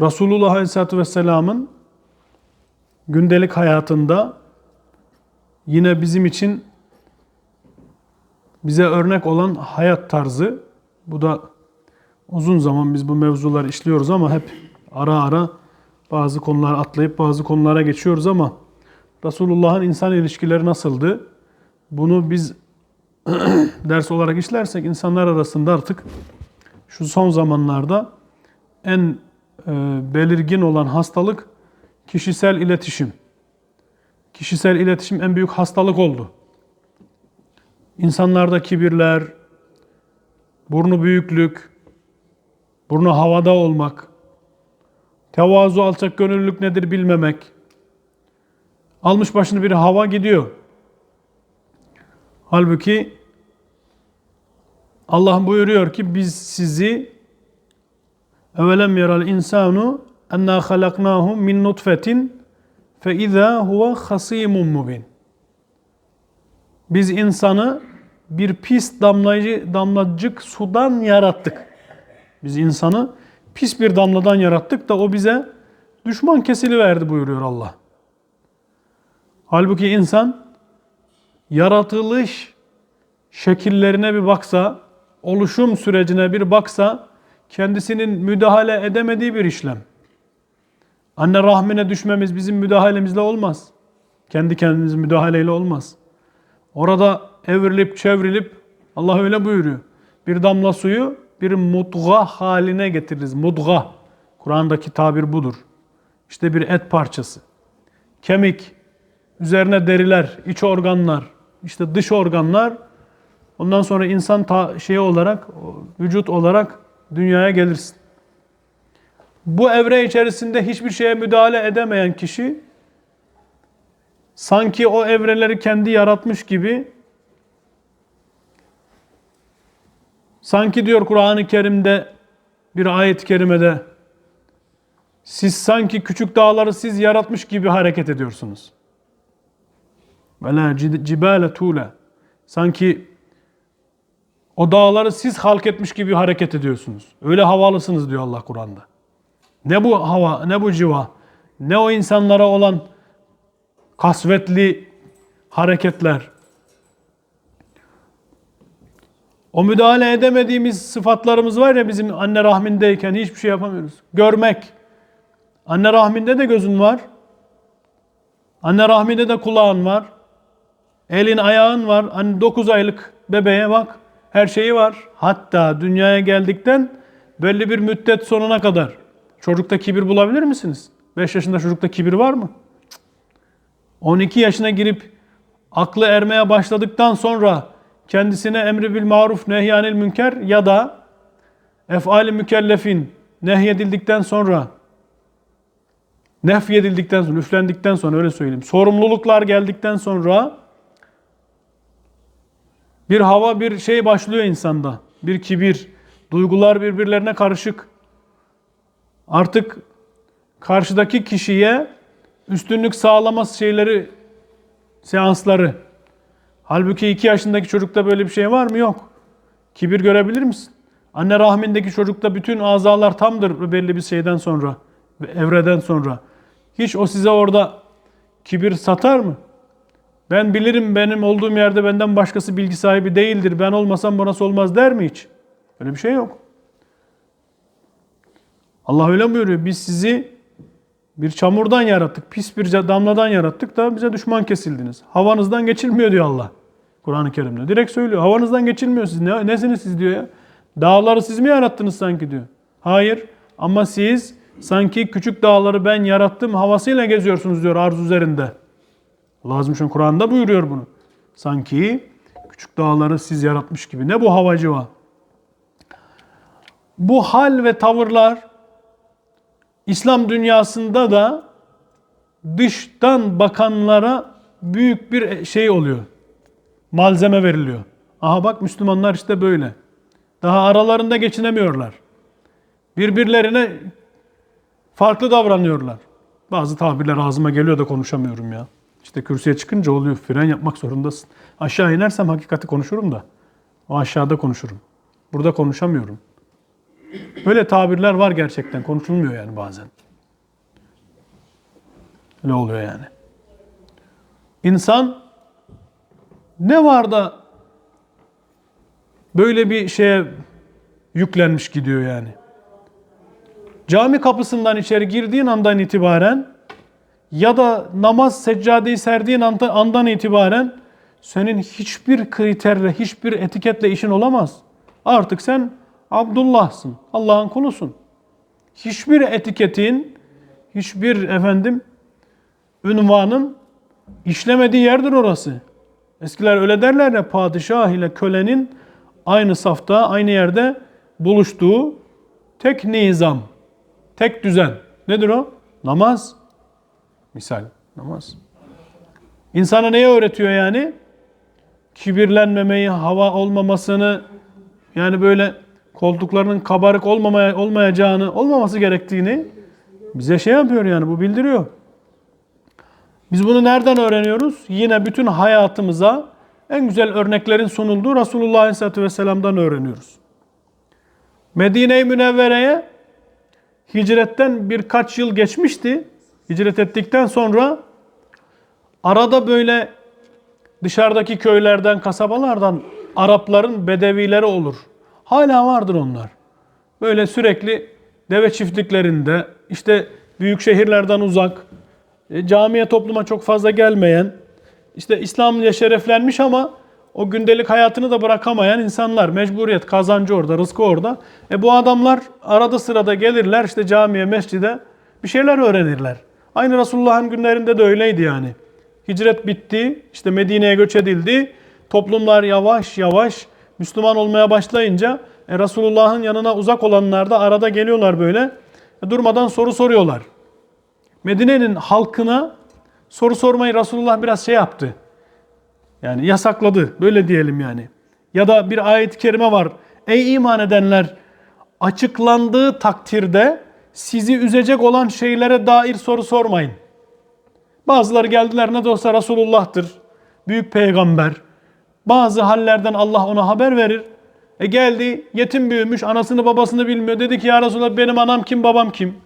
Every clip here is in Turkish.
Resulullah Aleyhisselatü Vesselam'ın gündelik hayatında yine bizim için bize örnek olan hayat tarzı. Bu da uzun zaman biz bu mevzuları işliyoruz ama hep ara ara bazı konular atlayıp bazı konulara geçiyoruz ama Resulullah'ın insan ilişkileri nasıldı? Bunu biz ders olarak işlersek insanlar arasında artık şu son zamanlarda en belirgin olan hastalık kişisel iletişim. Kişisel iletişim en büyük hastalık oldu. İnsanlarda kibirler, burnu büyüklük, burnu havada olmak, tevazu alçak gönüllülük nedir bilmemek. Almış başını bir hava gidiyor. Halbuki Allah buyuruyor ki biz sizi evelem yaral insanu enna halaknahu min nutfetin fe izâ huve hasimun mubin. Biz insanı bir pis damlayıcı, damlacık sudan yarattık. Biz insanı pis bir damladan yarattık da o bize düşman kesiliverdi buyuruyor Allah. Halbuki insan yaratılış şekillerine bir baksa, oluşum sürecine bir baksa kendisinin müdahale edemediği bir işlem. Anne rahmine düşmemiz bizim müdahalemizle olmaz. Kendi kendimiz müdahaleyle olmaz. Orada evrilip çevrilip Allah öyle buyuruyor. Bir damla suyu bir mudga haline getiririz. Mudga. Kur'an'daki tabir budur. İşte bir et parçası. Kemik, üzerine deriler, iç organlar, işte dış organlar. Ondan sonra insan ta, şey olarak, vücut olarak dünyaya gelirsin. Bu evre içerisinde hiçbir şeye müdahale edemeyen kişi sanki o evreleri kendi yaratmış gibi sanki diyor Kur'an-ı Kerim'de bir ayet-i kerimede siz sanki küçük dağları siz yaratmış gibi hareket ediyorsunuz. Ve la cibale tule. Sanki o dağları siz halk etmiş gibi hareket ediyorsunuz. Öyle havalısınız diyor Allah Kur'an'da. Ne bu hava, ne bu civa, ne o insanlara olan kasvetli hareketler. O müdahale edemediğimiz sıfatlarımız var ya bizim anne rahmindeyken hiçbir şey yapamıyoruz. Görmek. Anne rahminde de gözün var. Anne rahminde de kulağın var. Elin ayağın var. Hani 9 aylık bebeğe bak. Her şeyi var. Hatta dünyaya geldikten belli bir müddet sonuna kadar. Çocukta kibir bulabilir misiniz? 5 yaşında çocukta kibir var mı? 12 yaşına girip aklı ermeye başladıktan sonra kendisine emri bil maruf nehyanil münker ya da efali mükellefin nehyedildikten sonra nefyedildikten sonra, üflendikten sonra öyle söyleyeyim. Sorumluluklar geldikten sonra bir hava, bir şey başlıyor insanda. Bir kibir, duygular birbirlerine karışık. Artık karşıdaki kişiye üstünlük sağlaması şeyleri, seansları. Halbuki iki yaşındaki çocukta böyle bir şey var mı? Yok. Kibir görebilir misin? Anne rahmindeki çocukta bütün azalar tamdır belli bir şeyden sonra, evreden sonra. Hiç o size orada kibir satar mı? Ben bilirim benim olduğum yerde benden başkası bilgi sahibi değildir. Ben olmasam bu nasıl olmaz der mi hiç? Öyle bir şey yok. Allah öyle buyuruyor. Biz sizi bir çamurdan yarattık. Pis bir damladan yarattık da bize düşman kesildiniz. Havanızdan geçilmiyor diyor Allah. Kur'an-ı Kerim'de. Direkt söylüyor. Havanızdan geçilmiyor siz. Ne, nesiniz siz diyor ya. Dağları siz mi yarattınız sanki diyor. Hayır. Ama siz sanki küçük dağları ben yarattım havasıyla geziyorsunuz diyor arz üzerinde. Allah Azim şu Kur'an'da buyuruyor bunu. Sanki küçük dağları siz yaratmış gibi. Ne bu havacı var? Bu hal ve tavırlar İslam dünyasında da dıştan bakanlara büyük bir şey oluyor. Malzeme veriliyor. Aha bak Müslümanlar işte böyle. Daha aralarında geçinemiyorlar. Birbirlerine farklı davranıyorlar. Bazı tabirler ağzıma geliyor da konuşamıyorum ya. İşte kürsüye çıkınca oluyor. Fren yapmak zorundasın. Aşağı inersem hakikati konuşurum da. O aşağıda konuşurum. Burada konuşamıyorum. Böyle tabirler var gerçekten. Konuşulmuyor yani bazen. Öyle oluyor yani. İnsan ne var da böyle bir şeye yüklenmiş gidiyor yani. Cami kapısından içeri girdiğin andan itibaren ya da namaz seccadeyi serdiğin anda- andan itibaren senin hiçbir kriterle, hiçbir etiketle işin olamaz. Artık sen Abdullah'sın, Allah'ın kulusun. Hiçbir etiketin, hiçbir efendim ünvanın işlemediği yerdir orası. Eskiler öyle derler ya padişah ile kölenin aynı safta, aynı yerde buluştuğu tek nizam, tek düzen. Nedir o? Namaz. Misal namaz. İnsana neyi öğretiyor yani? Kibirlenmemeyi, hava olmamasını, yani böyle koltuklarının kabarık olmamaya, olmayacağını, olmaması gerektiğini bize şey yapıyor yani bu bildiriyor. Biz bunu nereden öğreniyoruz? Yine bütün hayatımıza en güzel örneklerin sunulduğu Resulullah Aleyhisselatü Vesselam'dan öğreniyoruz. Medine-i Münevvere'ye hicretten birkaç yıl geçmişti. Hicret ettikten sonra arada böyle dışarıdaki köylerden, kasabalardan Arapların bedevileri olur. Hala vardır onlar. Böyle sürekli deve çiftliklerinde, işte büyük şehirlerden uzak, e, camiye topluma çok fazla gelmeyen, işte İslam'la şereflenmiş ama o gündelik hayatını da bırakamayan insanlar. Mecburiyet, kazancı orada, rızkı orada. E bu adamlar arada sırada gelirler işte camiye, mescide bir şeyler öğrenirler. Aynı Resulullah'ın günlerinde de öyleydi yani. Hicret bitti, işte Medine'ye göç edildi. Toplumlar yavaş yavaş Müslüman olmaya başlayınca e, Resulullah'ın yanına uzak olanlar da arada geliyorlar böyle. E, durmadan soru soruyorlar. Medine'nin halkına soru sormayı Resulullah biraz şey yaptı. Yani yasakladı. Böyle diyelim yani. Ya da bir ayet-i kerime var. Ey iman edenler açıklandığı takdirde sizi üzecek olan şeylere dair soru sormayın. Bazıları geldiler ne de olsa Resulullah'tır. Büyük peygamber. Bazı hallerden Allah ona haber verir. E geldi yetim büyümüş anasını babasını bilmiyor. Dedi ki ya Resulallah benim anam kim babam kim?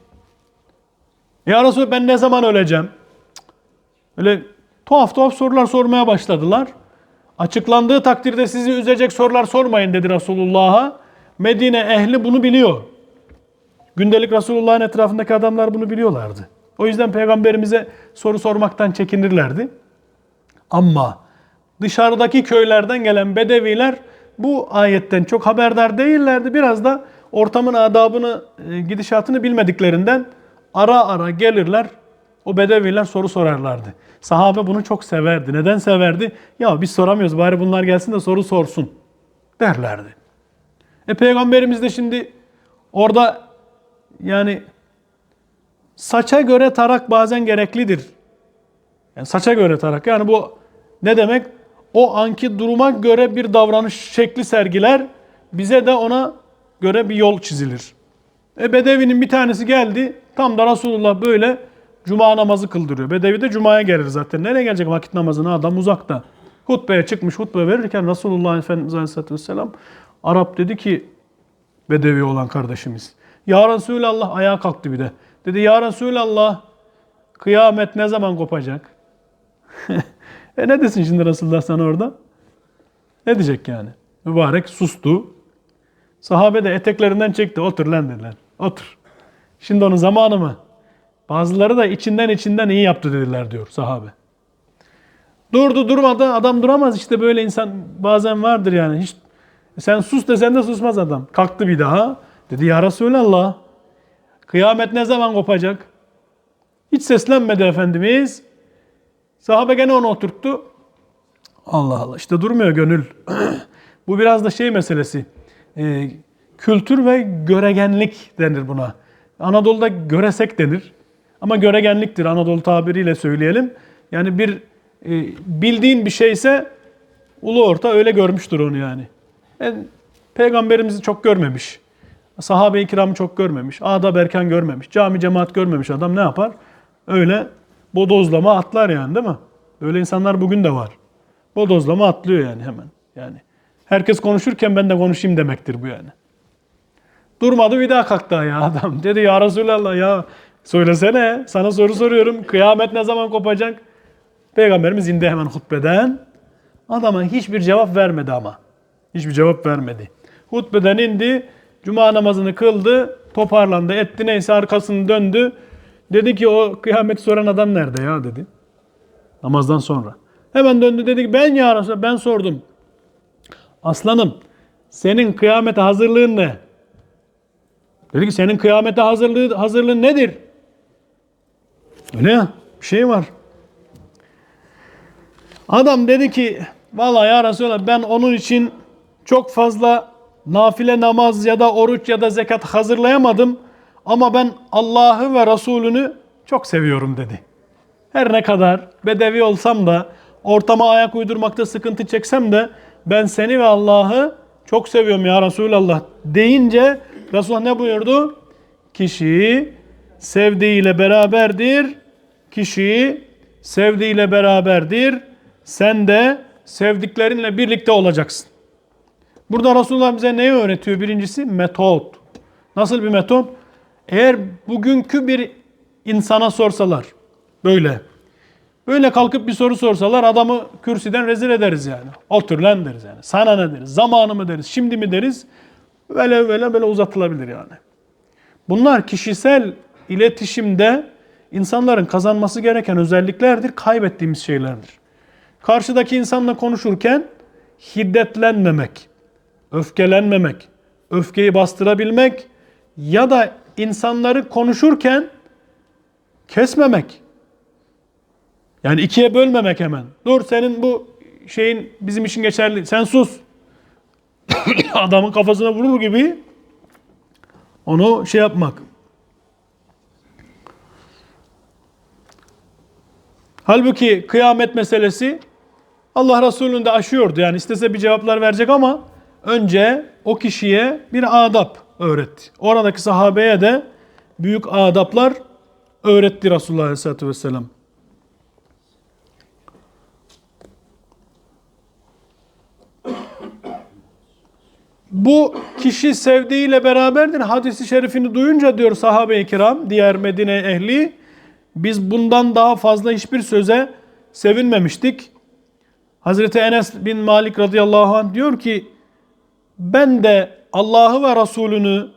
Ya Resulallah ben ne zaman öleceğim? Öyle tuhaf tuhaf sorular sormaya başladılar. Açıklandığı takdirde sizi üzecek sorular sormayın dedi Resulullah'a. Medine ehli bunu biliyor. Gündelik Resulullah'ın etrafındaki adamlar bunu biliyorlardı. O yüzden peygamberimize soru sormaktan çekinirlerdi. Ama dışarıdaki köylerden gelen bedeviler bu ayetten çok haberdar değillerdi. Biraz da ortamın adabını, e, gidişatını bilmediklerinden ara ara gelirler. O bedeviler soru sorarlardı. Sahabe bunu çok severdi. Neden severdi? Ya biz soramıyoruz bari bunlar gelsin de soru sorsun derlerdi. E peygamberimiz de şimdi orada yani saça göre tarak bazen gereklidir. Yani saça göre tarak. Yani bu ne demek? O anki duruma göre bir davranış şekli sergiler. Bize de ona göre bir yol çizilir. E Bedevi'nin bir tanesi geldi. Tam da Resulullah böyle cuma namazı kıldırıyor. Bedevi de cumaya gelir zaten. Nereye gelecek vakit namazına? Adam uzakta. Hutbeye çıkmış hutbe verirken Resulullah Efendimiz Aleyhisselatü Vesselam Arap dedi ki Bedevi olan kardeşimiz. Ya Resulallah ayağa kalktı bir de. Dedi ya Resulallah kıyamet ne zaman kopacak? e ne desin şimdi Resulullah sana orada? Ne diyecek yani? Mübarek sustu. Sahabe de eteklerinden çekti. Otur lan dediler. Otur. Şimdi onun zamanı mı? Bazıları da içinden içinden iyi yaptı dediler diyor sahabe. Durdu durmadı adam duramaz işte böyle insan bazen vardır yani. Hiç sen sus desen de susmaz adam. Kalktı bir daha. Dedi ya Resulallah kıyamet ne zaman kopacak? Hiç seslenmedi Efendimiz. Sahabe gene onu oturttu. Allah Allah işte durmuyor gönül. Bu biraz da şey meselesi. Ee, kültür ve göregenlik denir buna. Anadolu'da göresek denir. Ama göregenliktir Anadolu tabiriyle söyleyelim. Yani bir e, bildiğin bir şeyse ulu orta öyle görmüştür onu yani. Yani peygamberimizi çok görmemiş. Sahabe-i kiramı çok görmemiş. Adab erken görmemiş. Cami cemaat görmemiş adam ne yapar? Öyle bodozlama atlar yani değil mi? Öyle insanlar bugün de var. Bodozlama atlıyor yani hemen. Yani herkes konuşurken ben de konuşayım demektir bu yani. Durmadı bir daha kalktı ya adam. Dedi ya Resulallah ya söylesene sana soru soruyorum. Kıyamet ne zaman kopacak? Peygamberimiz indi hemen hutbeden. Adama hiçbir cevap vermedi ama. Hiçbir cevap vermedi. Hutbeden indi. Cuma namazını kıldı. Toparlandı. Etti neyse arkasını döndü. Dedi ki o kıyamet soran adam nerede ya dedi. Namazdan sonra. Hemen döndü dedi ki ben ya Resulallah ben sordum. Aslanım senin kıyamete hazırlığın ne? Dedi ki senin kıyamete hazırlığı, hazırlığın nedir? Öyle ya bir şey var. Adam dedi ki vallahi ya Resulallah ben onun için çok fazla nafile namaz ya da oruç ya da zekat hazırlayamadım. Ama ben Allah'ı ve Resulünü çok seviyorum dedi. Her ne kadar bedevi olsam da ortama ayak uydurmakta sıkıntı çeksem de ben seni ve Allah'ı çok seviyorum ya Resulallah deyince Resulullah ne buyurdu? Kişi sevdiğiyle beraberdir. Kişi sevdiğiyle beraberdir. Sen de sevdiklerinle birlikte olacaksın. Burada Resulullah bize neyi öğretiyor? Birincisi metot. Nasıl bir metot? Eğer bugünkü bir insana sorsalar böyle böyle kalkıp bir soru sorsalar adamı kürsüden rezil ederiz yani. Otur lan deriz yani. Sana ne deriz? Zamanı mı deriz? Şimdi mi deriz? Böyle böyle böyle uzatılabilir yani. Bunlar kişisel iletişimde insanların kazanması gereken özelliklerdir, kaybettiğimiz şeylerdir. Karşıdaki insanla konuşurken hiddetlenmemek, öfkelenmemek, öfkeyi bastırabilmek ya da insanları konuşurken kesmemek. Yani ikiye bölmemek hemen. Dur senin bu şeyin bizim için geçerli. Sen sus. Adamın kafasına vurur gibi onu şey yapmak. Halbuki kıyamet meselesi Allah Resulü'nü de aşıyordu. Yani istese bir cevaplar verecek ama önce o kişiye bir adap öğretti. Oradaki sahabeye de büyük adaplar öğretti Resulullah Aleyhisselatü Vesselam. Bu kişi sevdiğiyle beraberdir. Hadisi şerifini duyunca diyor sahabe-i kiram, diğer Medine ehli, biz bundan daha fazla hiçbir söze sevinmemiştik. Hazreti Enes bin Malik radıyallahu anh diyor ki, ben de Allah'ı ve Resulünü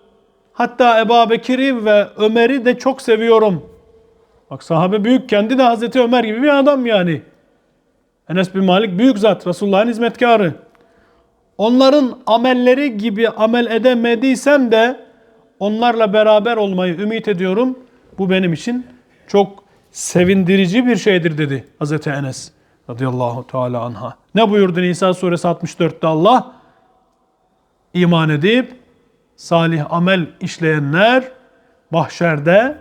hatta Ebu Bekir'i ve Ömer'i de çok seviyorum. Bak sahabe büyük, kendi de Hazreti Ömer gibi bir adam yani. Enes bin Malik büyük zat, Resulullah'ın hizmetkarı. Onların amelleri gibi amel edemediysem de onlarla beraber olmayı ümit ediyorum. Bu benim için çok sevindirici bir şeydir dedi Hazreti Enes radıyallahu teala anha. Ne buyurdu Nisa suresi 64'te Allah? İman edip salih amel işleyenler mahşerde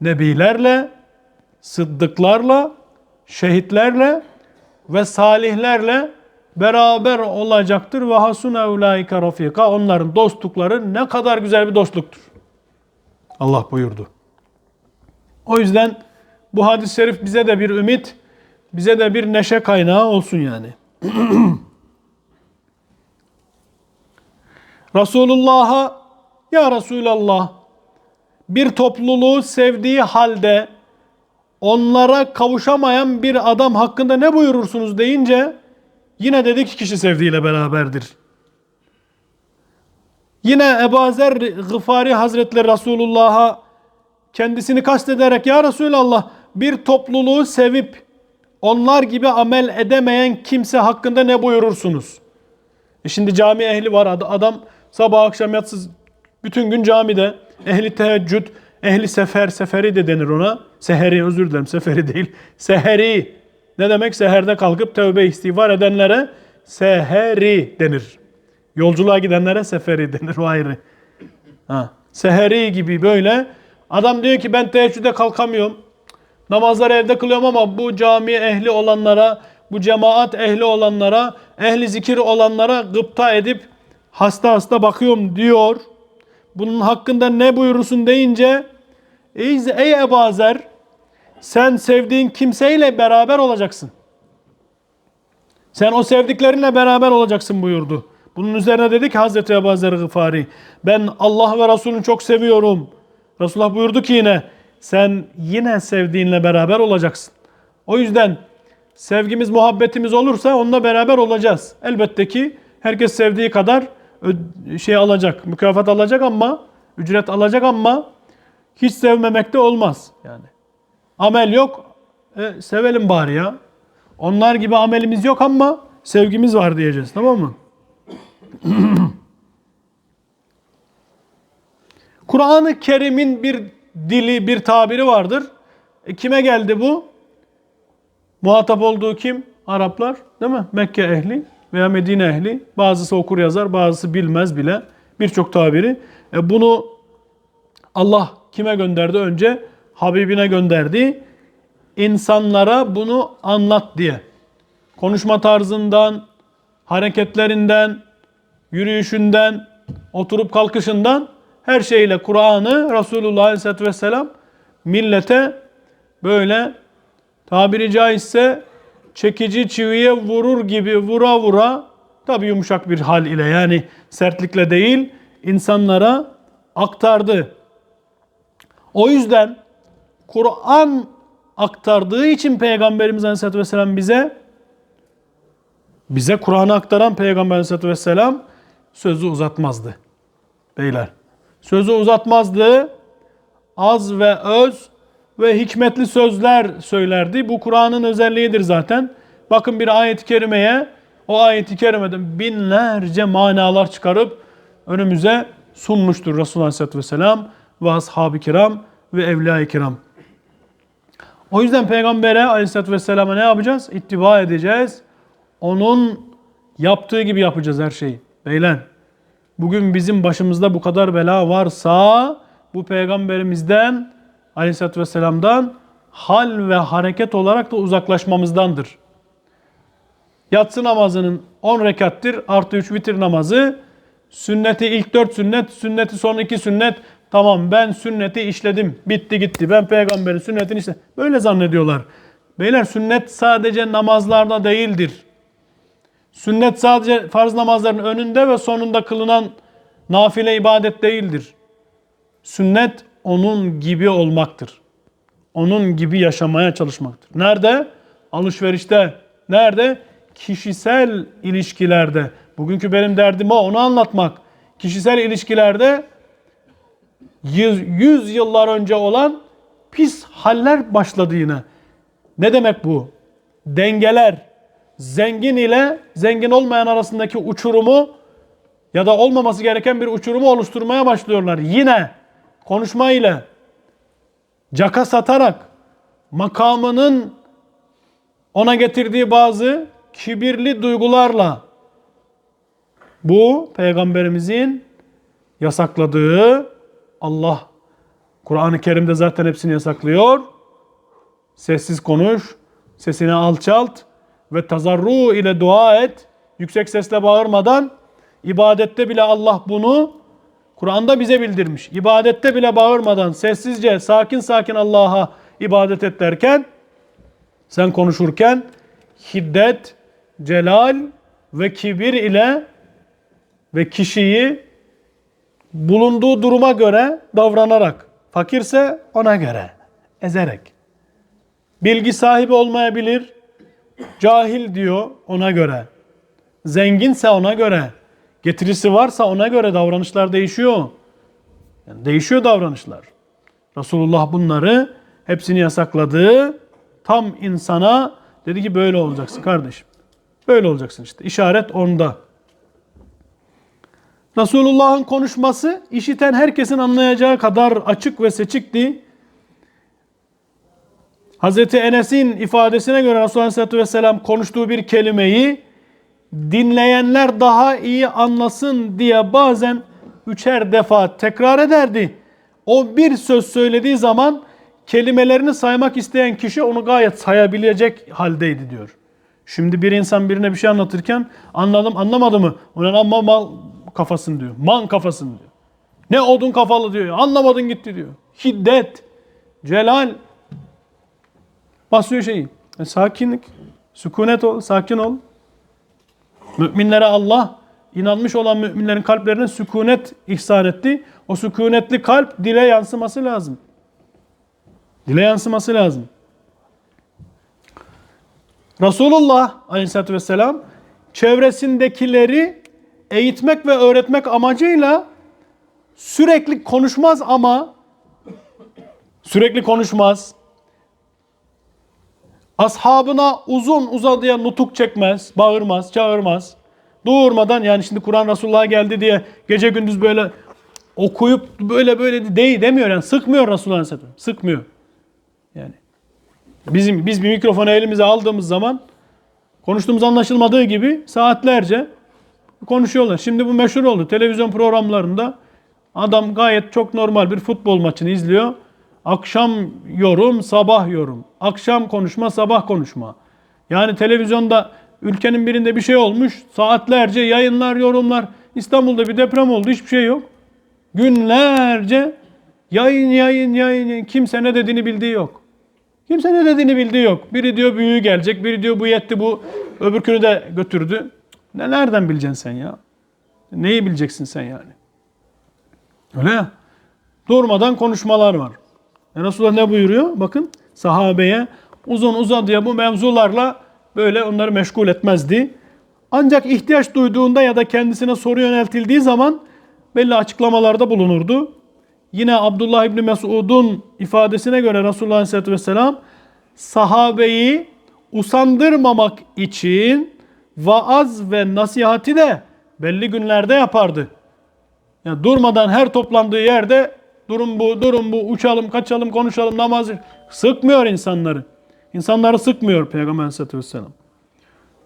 nebilerle, sıddıklarla, şehitlerle ve salihlerle beraber olacaktır ve hasune ulaika rafika. Onların dostlukları ne kadar güzel bir dostluktur. Allah buyurdu. O yüzden bu hadis-i şerif bize de bir ümit, bize de bir neşe kaynağı olsun yani. Resulullah'a ya Resulallah bir topluluğu sevdiği halde onlara kavuşamayan bir adam hakkında ne buyurursunuz deyince yine dedi ki kişi sevdiğiyle beraberdir. Yine Ebu Zer Gıfari Hazretleri Resulullah'a kendisini kastederek ya Resulallah bir topluluğu sevip onlar gibi amel edemeyen kimse hakkında ne buyurursunuz? E şimdi cami ehli var adam sabah akşam yatsız bütün gün camide ehli teheccüd, ehli sefer, seferi de denir ona. Seheri özür dilerim seferi değil. Seheri ne demek? Seherde kalkıp tövbe istiğfar edenlere seheri denir. Yolculuğa gidenlere seferi denir o ayrı. Ha. Seheri gibi böyle adam diyor ki ben teheccüde kalkamıyorum. Namazları evde kılıyorum ama bu cami ehli olanlara, bu cemaat ehli olanlara, ehli zikir olanlara gıpta edip hasta hasta bakıyorum diyor. Bunun hakkında ne buyurursun deyince ey, ey Ebu Zer sen sevdiğin kimseyle beraber olacaksın. Sen o sevdiklerinle beraber olacaksın buyurdu. Bunun üzerine dedi ki Hazreti Ebu Zer Gıfari ben Allah ve Resulünü çok seviyorum. Resulullah buyurdu ki yine sen yine sevdiğinle beraber olacaksın. O yüzden sevgimiz, muhabbetimiz olursa onunla beraber olacağız. Elbette ki herkes sevdiği kadar şey alacak, mükafat alacak ama ücret alacak ama hiç sevmemek de olmaz yani. Amel yok, e, sevelim bari ya. Onlar gibi amelimiz yok ama sevgimiz var diyeceğiz tamam mı? Kur'an-ı Kerim'in bir dili, bir tabiri vardır. E, kime geldi bu? Muhatap olduğu kim? Araplar, değil mi? Mekke ehli veya Medine ehli. Bazısı okur yazar, bazısı bilmez bile. Birçok tabiri. E, bunu Allah kime gönderdi? Önce Habibine gönderdi. İnsanlara bunu anlat diye. Konuşma tarzından, hareketlerinden, yürüyüşünden, oturup kalkışından her şeyle Kur'an'ı Resulullah Aleyhisselatü Vesselam millete böyle tabiri caizse çekici çiviye vurur gibi vura vura tabi yumuşak bir hal ile yani sertlikle değil insanlara aktardı. O yüzden Kur'an aktardığı için Peygamberimiz Aleyhisselatü Vesselam bize bize Kur'an'ı aktaran Peygamber Aleyhisselatü Vesselam sözü uzatmazdı. Beyler. Sözü uzatmazdı. Az ve öz ve hikmetli sözler söylerdi. Bu Kur'an'ın özelliğidir zaten. Bakın bir ayet-i kerimeye o ayet-i kerimeden binlerce manalar çıkarıp önümüze sunmuştur Resulullah Aleyhisselatü Vesselam ve ashab-ı kiram ve evliya-i kiram. O yüzden Peygamber'e Aleyhisselatü Vesselam'a ne yapacağız? İttiba edeceğiz. Onun yaptığı gibi yapacağız her şeyi. Beyler, bugün bizim başımızda bu kadar bela varsa bu peygamberimizden Aleyhisselatü Vesselam'dan hal ve hareket olarak da uzaklaşmamızdandır. Yatsı namazının 10 rekattir artı 3 vitir namazı. Sünneti ilk 4 sünnet, sünneti son 2 sünnet. Tamam ben sünneti işledim. Bitti gitti. Ben peygamberin sünnetini işte. Böyle zannediyorlar. Beyler sünnet sadece namazlarda değildir. Sünnet sadece farz namazların önünde ve sonunda kılınan nafile ibadet değildir. Sünnet onun gibi olmaktır. Onun gibi yaşamaya çalışmaktır. Nerede? Alışverişte. Nerede? Kişisel ilişkilerde. Bugünkü benim derdim o, onu anlatmak. Kişisel ilişkilerde yüz, yüz yıllar önce olan pis haller başladı yine. Ne demek bu? Dengeler, zengin ile zengin olmayan arasındaki uçurumu ya da olmaması gereken bir uçurumu oluşturmaya başlıyorlar. Yine konuşma ile caka satarak makamının ona getirdiği bazı kibirli duygularla bu peygamberimizin yasakladığı Allah Kur'an-ı Kerim'de zaten hepsini yasaklıyor. Sessiz konuş, sesini alçalt ve tazarru ile dua et. Yüksek sesle bağırmadan ibadette bile Allah bunu Kur'an'da bize bildirmiş. İbadette bile bağırmadan sessizce sakin sakin Allah'a ibadet et derken sen konuşurken hiddet, celal ve kibir ile ve kişiyi bulunduğu duruma göre davranarak fakirse ona göre ezerek bilgi sahibi olmayabilir cahil diyor ona göre zenginse ona göre getirisi varsa ona göre davranışlar değişiyor. Yani değişiyor davranışlar. Resulullah bunları hepsini yasakladı. Tam insana dedi ki böyle olacaksın kardeşim. Böyle olacaksın işte. İşaret onda. Resulullah'ın konuşması işiten herkesin anlayacağı kadar açık ve seçikti. Hazreti Enes'in ifadesine göre Resulullah Aleyhisselatü Vesselam konuştuğu bir kelimeyi dinleyenler daha iyi anlasın diye bazen üçer defa tekrar ederdi. O bir söz söylediği zaman kelimelerini saymak isteyen kişi onu gayet sayabilecek haldeydi diyor. Şimdi bir insan birine bir şey anlatırken anladım anlamadı mı? Ona amma mal kafasın diyor. Man kafasın diyor. Ne odun kafalı diyor. Anlamadın gitti diyor. Hiddet, celal basıyor şeyi. E, sakinlik, sükunet ol, sakin ol. Müminlere Allah inanmış olan müminlerin kalplerine sükunet ihsan etti. O sükunetli kalp dile yansıması lazım. Dile yansıması lazım. Resulullah aleyhissalatü vesselam çevresindekileri eğitmek ve öğretmek amacıyla sürekli konuşmaz ama sürekli konuşmaz. Ashabına uzun uzadıya nutuk çekmez, bağırmaz, çağırmaz. Doğurmadan yani şimdi Kur'an Resulullah'a geldi diye gece gündüz böyle okuyup böyle böyle değil demiyor yani sıkmıyor Resulullah Aleyhisselam. Sıkmıyor. Yani bizim biz bir mikrofonu elimize aldığımız zaman konuştuğumuz anlaşılmadığı gibi saatlerce konuşuyorlar. Şimdi bu meşhur oldu. Televizyon programlarında adam gayet çok normal bir futbol maçını izliyor. Akşam yorum, sabah yorum. Akşam konuşma, sabah konuşma. Yani televizyonda ülkenin birinde bir şey olmuş. Saatlerce yayınlar, yorumlar. İstanbul'da bir deprem oldu. Hiçbir şey yok. Günlerce yayın, yayın, yayın. Kimse ne dediğini bildiği yok. Kimse ne dediğini bildiği yok. Biri diyor büyüğü gelecek, biri diyor bu yetti, bu öbürkünü de götürdü. Ne nereden bileceksin sen ya? Neyi bileceksin sen yani? Öyle ya. Durmadan konuşmalar var. E Resulullah ne buyuruyor? Bakın sahabeye uzun uzadıya bu mevzularla böyle onları meşgul etmezdi. Ancak ihtiyaç duyduğunda ya da kendisine soru yöneltildiği zaman belli açıklamalarda bulunurdu. Yine Abdullah İbni Mesud'un ifadesine göre Resulullah Aleyhisselatü Vesselam sahabeyi usandırmamak için vaaz ve nasihati de belli günlerde yapardı. Yani durmadan her toplandığı yerde durum bu, durum bu, uçalım, kaçalım, konuşalım, namaz sıkmıyor insanları. İnsanları sıkmıyor Peygamber Aleyhisselatü Vesselam.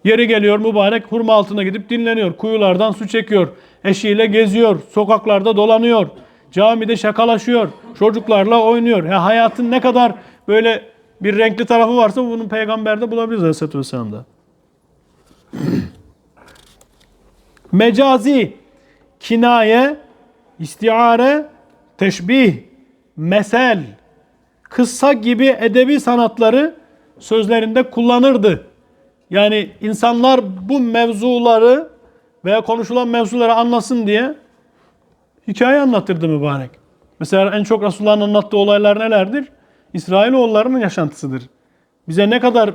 Yeri geliyor mübarek hurma altına gidip dinleniyor. Kuyulardan su çekiyor. Eşiyle geziyor. Sokaklarda dolanıyor. Camide şakalaşıyor. Çocuklarla oynuyor. Ya hayatın ne kadar böyle bir renkli tarafı varsa bunun peygamberde bulabiliriz Aleyhisselatü Vesselam'da. Mecazi, kinaye, istiare, teşbih, mesel, kıssa gibi edebi sanatları sözlerinde kullanırdı. Yani insanlar bu mevzuları veya konuşulan mevzuları anlasın diye hikaye anlatırdı mübarek. Mesela en çok Resulullah'ın anlattığı olaylar nelerdir? İsrailoğullarının yaşantısıdır. Bize ne kadar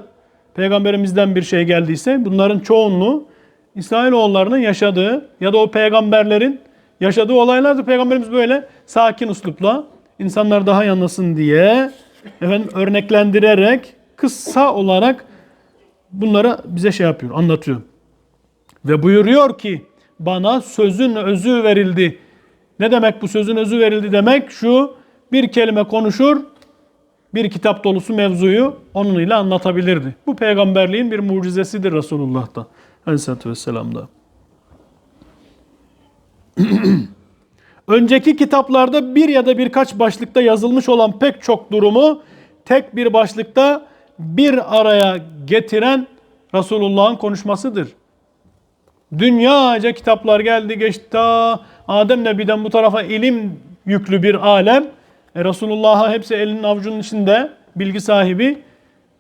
peygamberimizden bir şey geldiyse bunların çoğunluğu İsrailoğullarının yaşadığı ya da o peygamberlerin yaşadığı olaylardır. Peygamberimiz böyle sakin uslupla insanlar daha iyi diye efendim örneklendirerek kısa olarak bunları bize şey yapıyor, anlatıyor. Ve buyuruyor ki bana sözün özü verildi. Ne demek bu sözün özü verildi demek? Şu bir kelime konuşur, bir kitap dolusu mevzuyu onunla anlatabilirdi. Bu peygamberliğin bir mucizesidir Resulullah'ta. Aleyhisselatü Vesselam'da. Önceki kitaplarda bir ya da birkaç başlıkta yazılmış olan pek çok durumu tek bir başlıkta bir araya getiren Resulullah'ın konuşmasıdır. Dünyaca kitaplar geldi geçti ta Adem Nebi'den bu tarafa ilim yüklü bir alem. E Resulullah'a hepsi elinin avucunun içinde bilgi sahibi.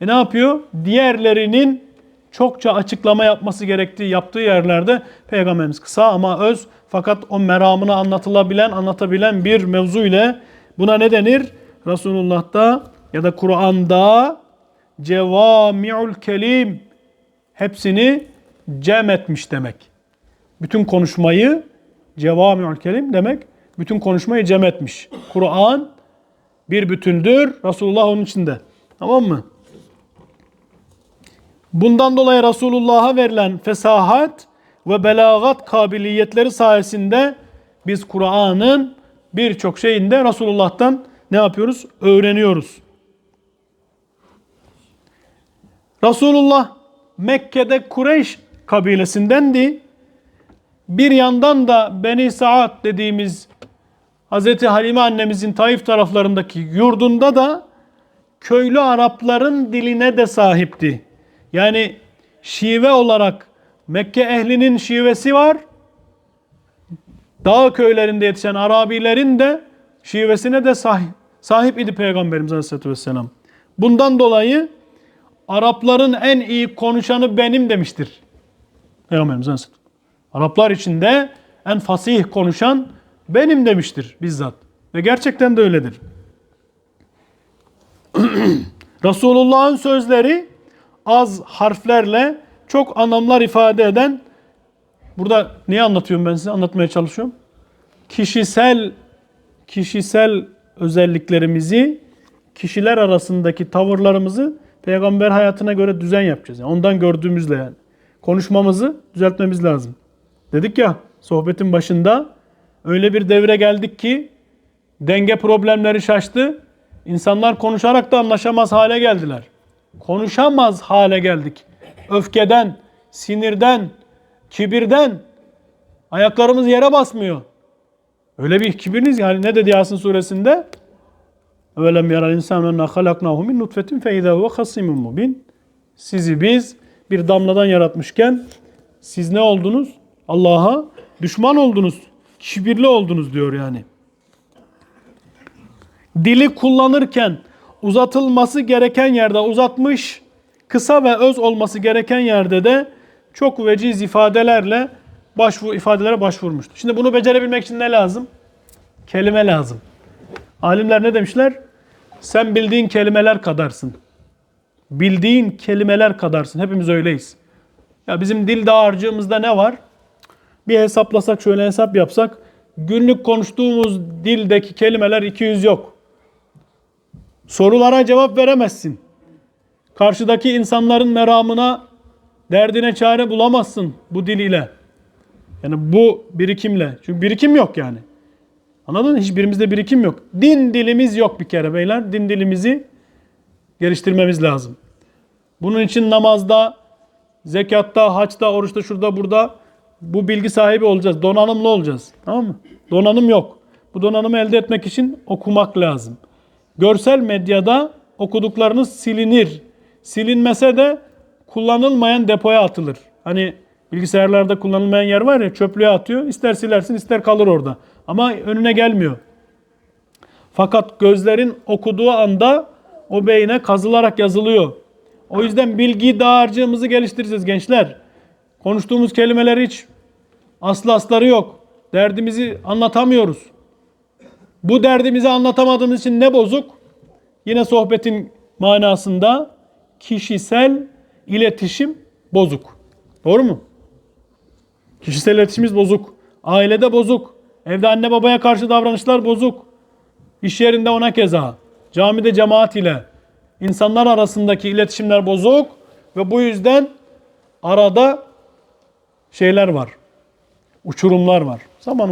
E ne yapıyor? Diğerlerinin çokça açıklama yapması gerektiği yaptığı yerlerde Peygamberimiz kısa ama öz fakat o meramını anlatılabilen, anlatabilen bir mevzu ile buna ne denir? Resulullah'ta ya da Kur'an'da cevami'ul kelim hepsini cem etmiş demek. Bütün konuşmayı cevami'ul kelim demek. Bütün konuşmayı cem etmiş. Kur'an bir bütündür. Resulullah onun içinde. Tamam mı? Bundan dolayı Resulullah'a verilen fesahat ve belagat kabiliyetleri sayesinde biz Kur'an'ın birçok şeyinde Resulullah'tan ne yapıyoruz? Öğreniyoruz. Resulullah Mekke'de Kureyş kabilesindendi. Bir yandan da Beni Saad dediğimiz Hz. Halime annemizin Taif taraflarındaki yurdunda da köylü Arapların diline de sahipti. Yani şive olarak Mekke ehlinin şivesi var. Dağ köylerinde yetişen Arabilerin de şivesine de sahip, sahip idi Peygamberimiz Aleyhisselatü Vesselam. Bundan dolayı Arapların en iyi konuşanı benim demiştir. Peygamberimiz Aleyhisselatü Araplar içinde en fasih konuşan benim demiştir bizzat. Ve gerçekten de öyledir. Resulullah'ın sözleri az harflerle çok anlamlar ifade eden burada neyi anlatıyorum ben size anlatmaya çalışıyorum. Kişisel kişisel özelliklerimizi kişiler arasındaki tavırlarımızı peygamber hayatına göre düzen yapacağız. Yani ondan gördüğümüzle yani. Konuşmamızı düzeltmemiz lazım. Dedik ya sohbetin başında öyle bir devre geldik ki denge problemleri şaştı. İnsanlar konuşarak da anlaşamaz hale geldiler. Konuşamaz hale geldik. Öfkeden, sinirden, kibirden ayaklarımız yere basmıyor. Öyle bir kibirliyiz yani ne dedi Yasin suresinde? Evelem yaral insan enna halaknahu min nutfetin fe izâ hasimun mubin. Sizi biz bir damladan yaratmışken siz ne oldunuz? Allah'a düşman oldunuz. Kibirli oldunuz diyor yani. Dili kullanırken uzatılması gereken yerde uzatmış, kısa ve öz olması gereken yerde de çok veciz ifadelerle başvur ifadelere başvurmuştu. Şimdi bunu becerebilmek için ne lazım? Kelime lazım. Alimler ne demişler? Sen bildiğin kelimeler kadarsın. Bildiğin kelimeler kadarsın. Hepimiz öyleyiz. Ya bizim dil dağarcığımızda ne var? Bir hesaplasak şöyle hesap yapsak günlük konuştuğumuz dildeki kelimeler 200 yok. Sorulara cevap veremezsin. Karşıdaki insanların meramına, derdine çare bulamazsın bu dil ile. Yani bu birikimle. Çünkü birikim yok yani. Anladın mı? Hiçbirimizde birikim yok. Din dilimiz yok bir kere beyler. Din dilimizi geliştirmemiz lazım. Bunun için namazda, zekatta, haçta, oruçta, şurada, burada bu bilgi sahibi olacağız. Donanımlı olacağız. Tamam mı? Donanım yok. Bu donanımı elde etmek için okumak lazım. Görsel medyada okuduklarınız silinir. Silinmese de kullanılmayan depoya atılır. Hani bilgisayarlarda kullanılmayan yer var ya çöplüğe atıyor. İster silersin ister kalır orada. Ama önüne gelmiyor. Fakat gözlerin okuduğu anda o beyine kazılarak yazılıyor. O yüzden bilgi dağarcığımızı geliştireceğiz gençler. Konuştuğumuz kelimeler hiç aslı asları yok. Derdimizi anlatamıyoruz. Bu derdimizi anlatamadığımız için ne bozuk? Yine sohbetin manasında kişisel iletişim bozuk. Doğru mu? Kişisel iletişimimiz bozuk. Ailede bozuk. Evde anne babaya karşı davranışlar bozuk. İş yerinde ona keza. Camide cemaat ile insanlar arasındaki iletişimler bozuk ve bu yüzden arada şeyler var. Uçurumlar var. Zaman